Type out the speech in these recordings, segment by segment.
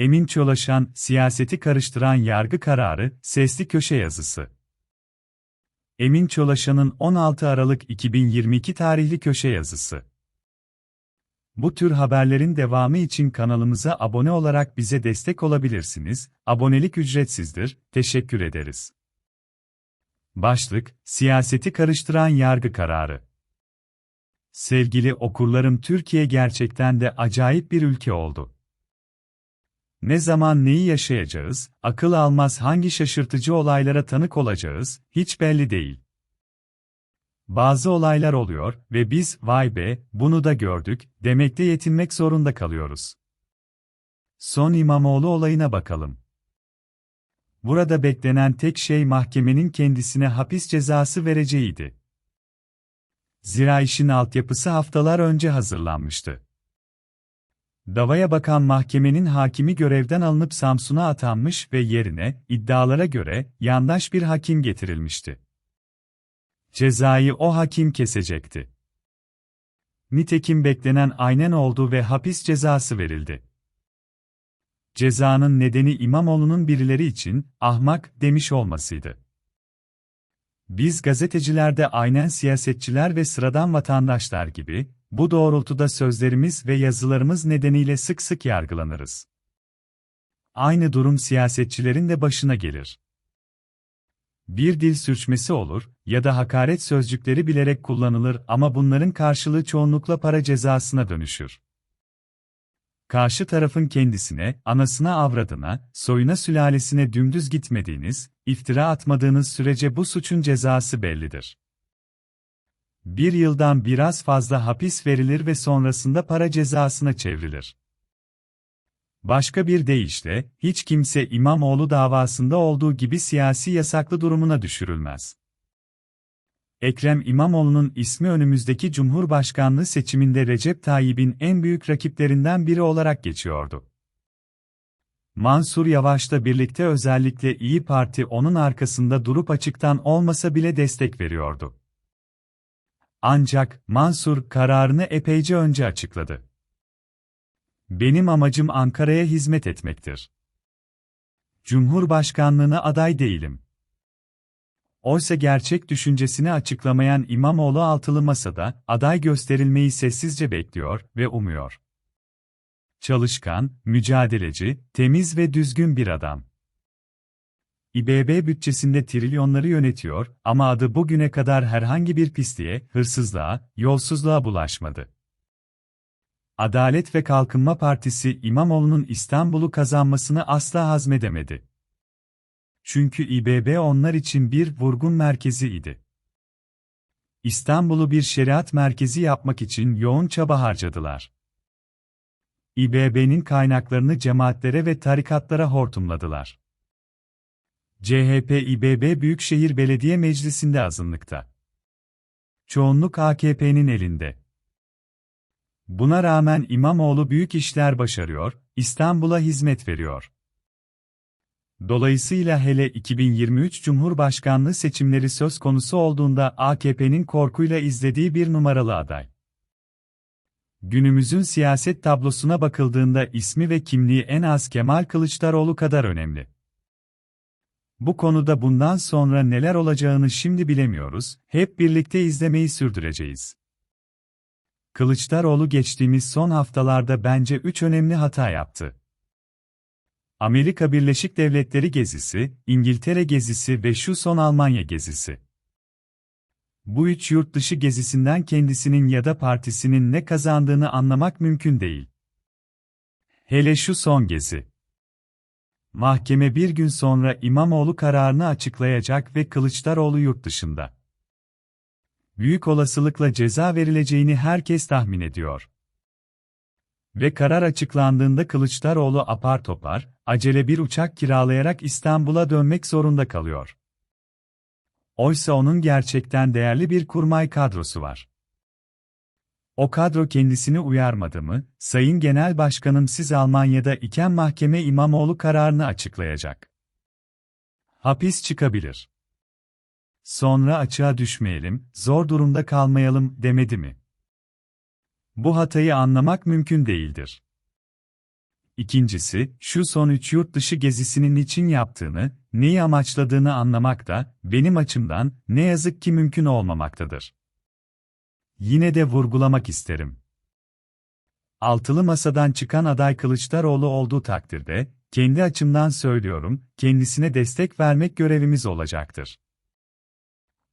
Emin Çolaşan, siyaseti karıştıran yargı kararı, sesli köşe yazısı. Emin Çolaşan'ın 16 Aralık 2022 tarihli köşe yazısı. Bu tür haberlerin devamı için kanalımıza abone olarak bize destek olabilirsiniz. Abonelik ücretsizdir. Teşekkür ederiz. Başlık: Siyaseti karıştıran yargı kararı. Sevgili okurlarım, Türkiye gerçekten de acayip bir ülke oldu. Ne zaman neyi yaşayacağız, akıl almaz hangi şaşırtıcı olaylara tanık olacağız, hiç belli değil. Bazı olaylar oluyor ve biz, vay be, bunu da gördük, demekte yetinmek zorunda kalıyoruz. Son İmamoğlu olayına bakalım. Burada beklenen tek şey mahkemenin kendisine hapis cezası vereceğiydi. Zira işin altyapısı haftalar önce hazırlanmıştı. Davaya bakan mahkemenin hakimi görevden alınıp Samsun'a atanmış ve yerine, iddialara göre, yandaş bir hakim getirilmişti. Cezayı o hakim kesecekti. Nitekim beklenen aynen oldu ve hapis cezası verildi. Cezanın nedeni İmamoğlu'nun birileri için ahmak demiş olmasıydı. Biz gazeteciler de aynen siyasetçiler ve sıradan vatandaşlar gibi bu doğrultuda sözlerimiz ve yazılarımız nedeniyle sık sık yargılanırız. Aynı durum siyasetçilerin de başına gelir. Bir dil sürçmesi olur ya da hakaret sözcükleri bilerek kullanılır ama bunların karşılığı çoğunlukla para cezasına dönüşür. Karşı tarafın kendisine, anasına avradına, soyuna sülalesine dümdüz gitmediğiniz, iftira atmadığınız sürece bu suçun cezası bellidir. Bir yıldan biraz fazla hapis verilir ve sonrasında para cezasına çevrilir. Başka bir deyişle, hiç kimse İmamoğlu davasında olduğu gibi siyasi yasaklı durumuna düşürülmez. Ekrem İmamoğlu'nun ismi önümüzdeki Cumhurbaşkanlığı seçiminde Recep Tayyip'in en büyük rakiplerinden biri olarak geçiyordu. Mansur Yavaş'la birlikte özellikle İyi Parti onun arkasında durup açıktan olmasa bile destek veriyordu. Ancak Mansur kararını epeyce önce açıkladı. Benim amacım Ankara'ya hizmet etmektir. Cumhurbaşkanlığına aday değilim. Oysa gerçek düşüncesini açıklamayan İmamoğlu altılı masada aday gösterilmeyi sessizce bekliyor ve umuyor. Çalışkan, mücadeleci, temiz ve düzgün bir adam. İBB bütçesinde trilyonları yönetiyor ama adı bugüne kadar herhangi bir pisliğe, hırsızlığa, yolsuzluğa bulaşmadı. Adalet ve Kalkınma Partisi İmamoğlu'nun İstanbul'u kazanmasını asla hazmedemedi. Çünkü İBB onlar için bir vurgun merkezi idi. İstanbul'u bir şeriat merkezi yapmak için yoğun çaba harcadılar. İBB'nin kaynaklarını cemaatlere ve tarikatlara hortumladılar. CHP İBB Büyükşehir Belediye Meclisi'nde azınlıkta. Çoğunluk AKP'nin elinde. Buna rağmen İmamoğlu büyük işler başarıyor, İstanbul'a hizmet veriyor. Dolayısıyla hele 2023 Cumhurbaşkanlığı seçimleri söz konusu olduğunda AKP'nin korkuyla izlediği bir numaralı aday. Günümüzün siyaset tablosuna bakıldığında ismi ve kimliği en az Kemal Kılıçdaroğlu kadar önemli. Bu konuda bundan sonra neler olacağını şimdi bilemiyoruz, hep birlikte izlemeyi sürdüreceğiz. Kılıçdaroğlu geçtiğimiz son haftalarda bence üç önemli hata yaptı. Amerika Birleşik Devletleri gezisi, İngiltere gezisi ve şu son Almanya gezisi. Bu üç yurt dışı gezisinden kendisinin ya da partisinin ne kazandığını anlamak mümkün değil. Hele şu son gezi. Mahkeme bir gün sonra İmamoğlu kararını açıklayacak ve Kılıçdaroğlu yurt dışında. Büyük olasılıkla ceza verileceğini herkes tahmin ediyor. Ve karar açıklandığında Kılıçdaroğlu apar topar, acele bir uçak kiralayarak İstanbul'a dönmek zorunda kalıyor. Oysa onun gerçekten değerli bir kurmay kadrosu var. O kadro kendisini uyarmadı mı, Sayın Genel Başkanım siz Almanya'da iken mahkeme İmamoğlu kararını açıklayacak. Hapis çıkabilir. Sonra açığa düşmeyelim, zor durumda kalmayalım demedi mi? Bu hatayı anlamak mümkün değildir. İkincisi, şu son üç yurt dışı gezisinin için yaptığını, neyi amaçladığını anlamak da, benim açımdan, ne yazık ki mümkün olmamaktadır. Yine de vurgulamak isterim. Altılı masadan çıkan aday Kılıçdaroğlu olduğu takdirde, kendi açımdan söylüyorum, kendisine destek vermek görevimiz olacaktır.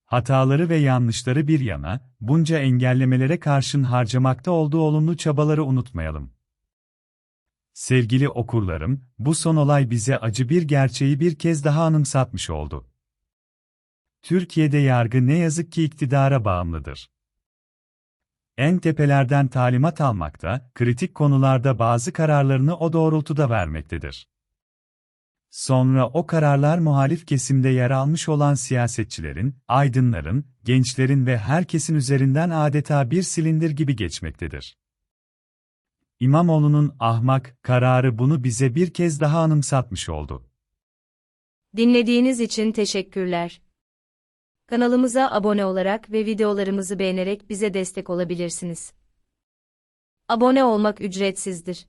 Hataları ve yanlışları bir yana, bunca engellemelere karşın harcamakta olduğu olumlu çabaları unutmayalım. Sevgili okurlarım, bu son olay bize acı bir gerçeği bir kez daha anımsatmış oldu. Türkiye'de yargı ne yazık ki iktidara bağımlıdır. En tepelerden talimat almakta, kritik konularda bazı kararlarını o doğrultuda vermektedir. Sonra o kararlar muhalif kesimde yer almış olan siyasetçilerin, aydınların, gençlerin ve herkesin üzerinden adeta bir silindir gibi geçmektedir. İmamoğlu'nun ahmak kararı bunu bize bir kez daha anımsatmış oldu. Dinlediğiniz için teşekkürler. Kanalımıza abone olarak ve videolarımızı beğenerek bize destek olabilirsiniz. Abone olmak ücretsizdir.